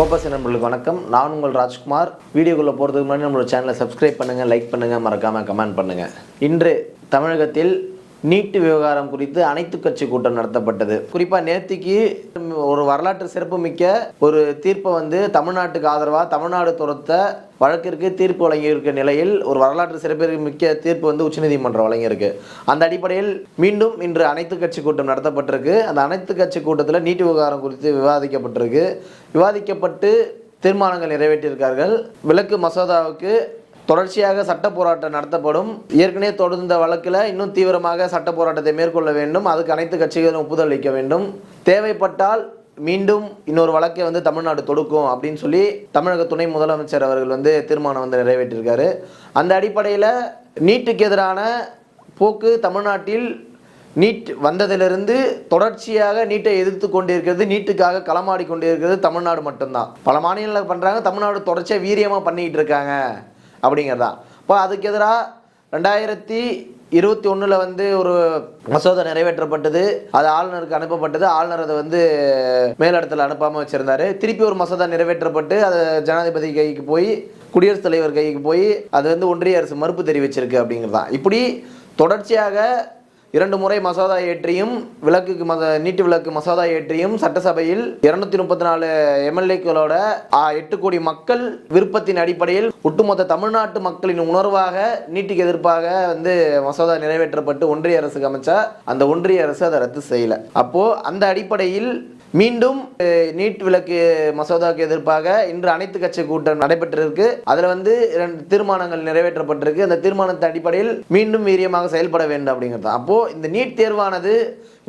கோபஸ் நண்பர்களுக்கு வணக்கம். நான் உங்கள் ராஜ்குமார். வீடியோக்குள்ளே போகிறதுக்கு முன்னாடி நம்மளோட சேனலை சப்ஸ்கிரைப் பண்ணுங்கள் லைக் பண்ணுங்கள் மறக்காமல் கமெண்ட் பண்ணுங்கள் இன்று தமிழகத்தில் நீட்டு விவகாரம் குறித்து அனைத்து கட்சி கூட்டம் நடத்தப்பட்டது. குறிப்பாக நேத்திக்கு ஒரு வரலாற்று சிறப்புமிக்க ஒரு தீர்ப்பை வந்து தமிழ்நாட்டுக்கு ஆதரவாக தமிழ்நாடு துரத்த வழக்கிற்கு தீர்ப்பு வழங்கியிருக்க நிலையில் ஒரு வரலாற்று சிறப்பிற்கு மிக்க தீர்ப்பு வந்து உச்சநீதிமன்றம் வழங்கியிருக்கு. அந்த அடிப்படையில் மீண்டும் இன்று அனைத்து கட்சி கூட்டம் நடத்தப்பட்டிருக்கு. அந்த அனைத்து கட்சி கூட்டத்தில் நீட்டு விவகாரம் குறித்து விவாதிக்கப்பட்டிருக்கு. விவாதிக்கப்பட்டு தீர்மானங்கள் நிறைவேற்றியிருக்கார்கள். விலக்கு மசோதாவுக்கு தொடர்ச்சியாக சட்ட போராட்டம் நடத்தப்படும். ஏற்கனவே தொடர்ந்த வழக்கில் இன்னும் தீவிரமாக சட்ட போராட்டத்தை மேற்கொள்ள வேண்டும். அதுக்கு அனைத்து கட்சிகளும் ஒப்புதல் அளிக்க வேண்டும். தேவைப்பட்டால் மீண்டும் இன்னொரு வழக்கை வந்து தமிழ்நாடு தொடுக்கும் அப்படின்னு சொல்லி தமிழக துணை முதலமைச்சர் அவர்கள் வந்து தீர்மானம் வந்து நிறைவேற்றியிருக்காரு அந்த அடிப்படையில் நீட்டுக்கு எதிரான போக்கு தமிழ்நாட்டில் நீட் வந்ததிலிருந்து தொடர்ச்சியாக நீட்டை எதிர்த்து கொண்டிருக்கிறது நீட்டுக்காக களமாடி கொண்டிருக்கிறது தமிழ்நாடு மட்டும்தான். பல மாநிலங்கள் பண்ணுறாங்க தமிழ்நாடு தொடர்ச்சியாக வீரியமாக பண்ணிக்கிட்டு இருக்காங்க. அப்படிங்கிறதா. இப்போ அதுக்கு எதிராக ரெண்டாயிரத்தி இருபத்தி ஒன்றில் வந்து ஒரு மசோதா நிறைவேற்றப்பட்டது. அது ஆளுநருக்கு அனுப்பப்பட்டது. ஆளுநர் அதை வந்து மேலிடத்தில் அனுப்பாமல் வச்சுருந்தாரு. திருப்பி ஒரு மசோதா நிறைவேற்றப்பட்டு அது ஜனாதிபதி கைக்கு போய் குடியரசுத் தலைவர் கைக்கு போய் அது வந்து ஒன்றிய அரசு மறுப்பு தெரிவிச்சிருக்கு அப்படிங்கிறதான் இப்படி தொடர்ச்சியாக இரண்டு முறை மசோதா ஏற்றியும் விளக்குக்கு மச நீட்டு விளக்கு மசோதா ஏற்றியும் சட்டசபையில் இருநூத்தி முப்பத்தி நாலு எம்எல்ஏக்களோட எட்டு கோடி மக்கள் விருப்பத்தின் அடிப்படையில் ஒட்டுமொத்த தமிழ்நாட்டு மக்களின் உணர்வாக நீட்டுக்கு எதிர்ப்பாக வந்து மசோதா நிறைவேற்றப்பட்டு ஒன்றிய அரசுக்கு அமைச்சா அந்த ஒன்றிய அரசு அதை ரத்து செய்யல. அப்போ அந்த அடிப்படையில் மீண்டும் நீட் விலக்கு மசோதாவுக்கு எதிர்ப்பாக இன்று அனைத்து கட்சி கூட்டம் நடைபெற்றிருக்கு. அதுல வந்து இரண்டு தீர்மானங்கள் நிறைவேற்றப்பட்டிருக்கு. அந்த தீர்மானத்தின் அடிப்படையில் மீண்டும் வீரியமாக செயல்பட வேண்டும் அப்படிங்கிறது. அப்போ இந்த நீட் தேர்வானது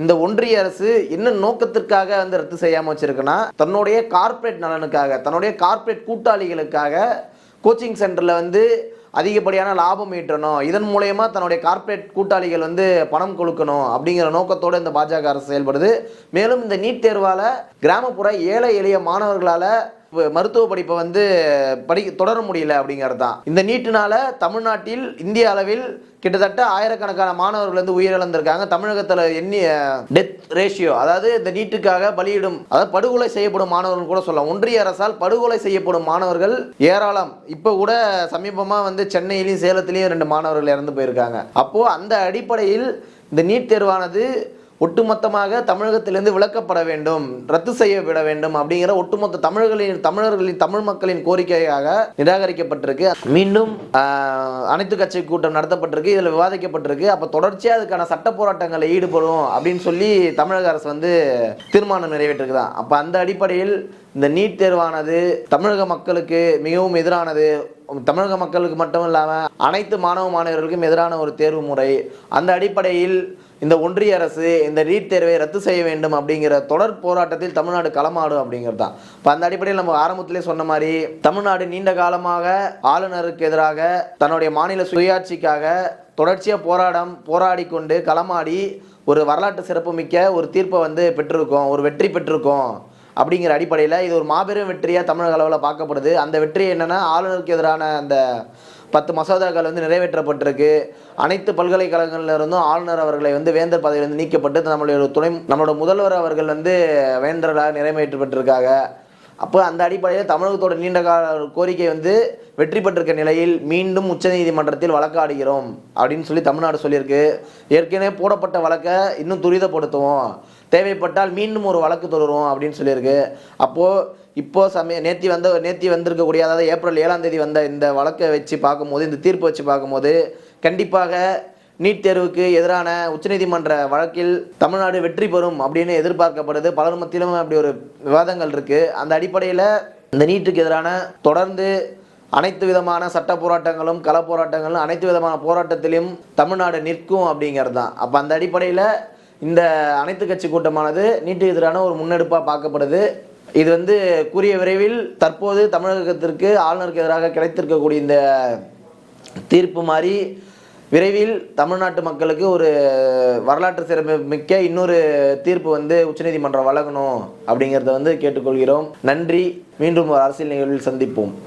இந்த ஒன்றிய அரசு என்ன நோக்கத்திற்காக வந்து ரத்து செய்யாம வச்சிருக்குன்னா தன்னுடைய கார்ப்பரேட் நலனுக்காக தன்னுடைய கார்ப்பரேட் கூட்டாளிகளுக்காக கோச்சிங் சென்டர்ல வந்து அதிகப்படியான லாபம் ஈட்டணும். இதன் மூலயமா தன்னுடைய கார்ப்பரேட் கூட்டாளிகள் வந்து பணம் கொடுக்கணும் அப்படிங்கிற நோக்கத்தோடு இந்த பாஜக அரசு செயல்படுது. மேலும் இந்த நீட் தேர்வால் கிராமப்புற ஏழை எளிய மாணவர்களால் மருத்துவ படிப்பை வந்து படி தொடர முடியல அப்படிங்கிறது தான் இந்த நீட்டினால தமிழ்நாட்டில் இந்திய அளவில் கிட்டத்தட்ட ஆயிரக்கணக்கான மாணவர்கள் வந்து உயிரிழந்திருக்காங்க. தமிழகத்தில் எண்ணி டெத் ரேஷியோ அதாவது இந்த நீட்டுக்காக பலியிடும் அதாவது படுகொலை செய்யப்படும் மாணவர்கள் கூட சொல்லலாம். ஒன்றிய அரசால் படுகொலை செய்யப்படும் மாணவர்கள் ஏராளம். இப்போ கூட சமீபமாக வந்து சென்னையிலையும் சேலத்திலையும் ரெண்டு மாணவர்கள் இறந்து போயிருக்காங்க. அப்போது அந்த அடிப்படையில் இந்த நீட் தேர்வானது ஒட்டுமொத்தமாக தமிழகத்திலிருந்து விளக்கப்பட வேண்டும் ரத்து செய்யப்பட வேண்டும் அப்படிங்கிற ஒட்டுமொத்த தமிழர்களின் தமிழர்களின் தமிழ் மக்களின் கோரிக்கையாக நிராகரிக்கப்பட்டிருக்கு. மீண்டும் அனைத்து கட்சி கூட்டம் நடத்தப்பட்டிருக்கு இதில் விவாதிக்கப்பட்டிருக்கு. அப்போ தொடர்ச்சியாக அதுக்கான சட்ட போராட்டங்களில் ஈடுபடும் அப்படின்னு சொல்லி தமிழக அரசு வந்து தீர்மானம் நிறைவேற்றிருக்குதான் அப்போ அந்த அடிப்படையில் இந்த நீட் தேர்வானது தமிழக மக்களுக்கு மிகவும் எதிரானது. தமிழக மக்களுக்கு மட்டும் இல்லாமல் அனைத்து மாணவ மாணவர்களுக்கும் எதிரான ஒரு தேர்வு முறை. அந்த அடிப்படையில் இந்த ஒன்றிய அரசு இந்த நீட் தேர்வை ரத்து செய்ய வேண்டும் அப்படிங்கிற தொடர் போராட்டத்தில் தமிழ்நாடு களமாடும் அப்படிங்கிறது. தான் இப்போ அந்த அடிப்படையில் நம்ம ஆரம்பத்திலே சொன்ன மாதிரி தமிழ்நாடு நீண்ட காலமாக ஆளுநருக்கு எதிராக தன்னுடைய மாநில சுயாட்சிக்காக தொடர்ச்சியாக போராடம் போராடி கொண்டு களமாடி ஒரு வரலாற்று சிறப்புமிக்க ஒரு தீர்ப்பை வந்து பெற்றிருக்கோம் ஒரு வெற்றி பெற்றிருக்கோம். அப்படிங்கிற அடிப்படையில் இது ஒரு மாபெரும் வெற்றியாக தமிழக அளவில் பார்க்கப்படுது. அந்த வெற்றி என்னென்னா ஆளுநருக்கு எதிரான அந்த பத்து மசோதாக்கள் வந்து நிறைவேற்றப்பட்டிருக்கு. அனைத்து பல்கலைக்கழகங்களிலிருந்தும் ஆளுநர் அவர்களை வந்து வேந்தர் பதவியிலிருந்து நீக்கப்பட்டு நம்மளுடைய துணை நம்மளோட முதல்வர் அவர்கள் வந்து வேந்தராக நிறைவேற்றப்பட்டிருக்காங்க. அப்போ அந்த அடிப்படையில் தமிழகத்தோட நீண்ட கால கோரிக்கை வந்து வெற்றி பெற்றிருக்க நிலையில் மீண்டும் உச்சநீதிமன்றத்தில் வழக்காடுகிறோம் அப்படின்னு சொல்லி தமிழ்நாடு சொல்லியிருக்கு. ஏற்கனவே போடப்பட்ட வழக்கை இன்னும் துரிதப்படுத்துவோம். தேவைப்பட்டால் மீண்டும் ஒரு வழக்கு தொடரும் அப்படின்னு சொல்லியிருக்கு. அப்போது இப்போ சமய நேத்தி வந்த நேத்தி வந்திருக்கக்கூடிய அதாவது ஏப்ரல் ஏழாம் தேதி வந்த இந்த வழக்கை வச்சு பார்க்கும்போது இந்த தீர்ப்பு வச்சு பார்க்கும்போது கண்டிப்பாக நீட் தேர்வுக்கு எதிரான உச்சநீதிமன்ற வழக்கில் தமிழ்நாடு வெற்றி பெறும் அப்படின்னு எதிர்பார்க்கப்படுது. பலர் மத்தியிலும் அப்படி ஒரு விவாதங்கள் இருக்குது அந்த அடிப்படையில் இந்த நீட்டுக்கு எதிரான தொடர்ந்து அனைத்து விதமான சட்ட போராட்டங்களும் கள போராட்டங்களும் அனைத்து விதமான போராட்டத்திலும் தமிழ்நாடு நிற்கும் அப்படிங்கிறது தான். அப்போ அந்த அடிப்படையில் இந்த அனைத்து கட்சி கூட்டமானது நீட்டுக்கு எதிரான ஒரு முன்னெடுப்பாக பார்க்கப்படுது. இது வந்து கூறிய விரைவில் தற்போது தமிழகத்திற்கு ஆளுநருக்கு எதிராக கிடைத்திருக்கக்கூடிய இந்த தீர்ப்பு மாதிரி விரைவில் தமிழ்நாட்டு மக்களுக்கு ஒரு வரலாற்று சிறப்பு மிக்க இன்னொரு தீர்ப்பு வந்து உச்சநீதிமன்றம் வழங்கணும் அப்படிங்கிறத வந்து கேட்டுக்கொள்கிறோம். நன்றி. மீண்டும் ஒரு அரசியல் நிகழ்வில் சந்திப்போம்.